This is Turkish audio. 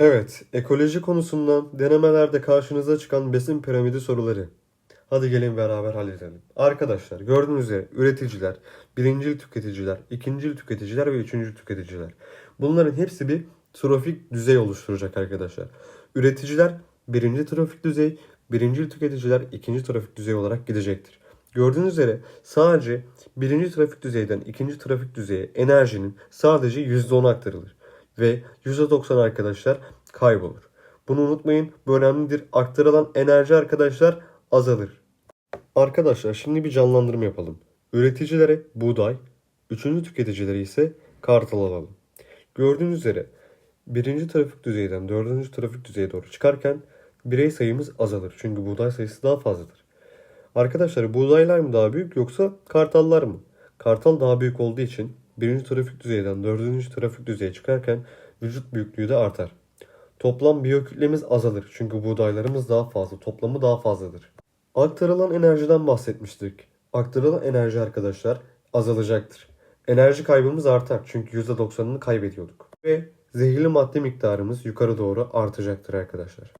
Evet, ekoloji konusundan denemelerde karşınıza çıkan besin piramidi soruları. Hadi gelin beraber halledelim. Arkadaşlar gördüğünüz üzere üreticiler, birincil tüketiciler, ikincil tüketiciler ve üçüncül tüketiciler. Bunların hepsi bir trofik düzey oluşturacak arkadaşlar. Üreticiler birinci trofik düzey, birincil tüketiciler ikinci trafik düzey olarak gidecektir. Gördüğünüz üzere sadece birinci trafik düzeyden ikinci trafik düzeye enerjinin sadece %10 aktarılır. Ve %90 arkadaşlar kaybolur. Bunu unutmayın bu önemlidir. Aktarılan enerji arkadaşlar azalır. Arkadaşlar şimdi bir canlandırma yapalım. Üreticilere buğday, üçüncü tüketicilere ise kartal alalım. Gördüğünüz üzere birinci trafik düzeyden dördüncü trafik düzeye doğru çıkarken birey sayımız azalır. Çünkü buğday sayısı daha fazladır. Arkadaşlar buğdaylar mı daha büyük yoksa kartallar mı? Kartal daha büyük olduğu için birinci trafik düzeyden dördüncü trafik düzeye çıkarken vücut büyüklüğü de artar. Toplam biyokütlemiz azalır çünkü buğdaylarımız daha fazla, toplamı daha fazladır. Aktarılan enerjiden bahsetmiştik. Aktarılan enerji arkadaşlar azalacaktır. Enerji kaybımız artar çünkü %90'ını kaybediyorduk. Ve zehirli madde miktarımız yukarı doğru artacaktır arkadaşlar.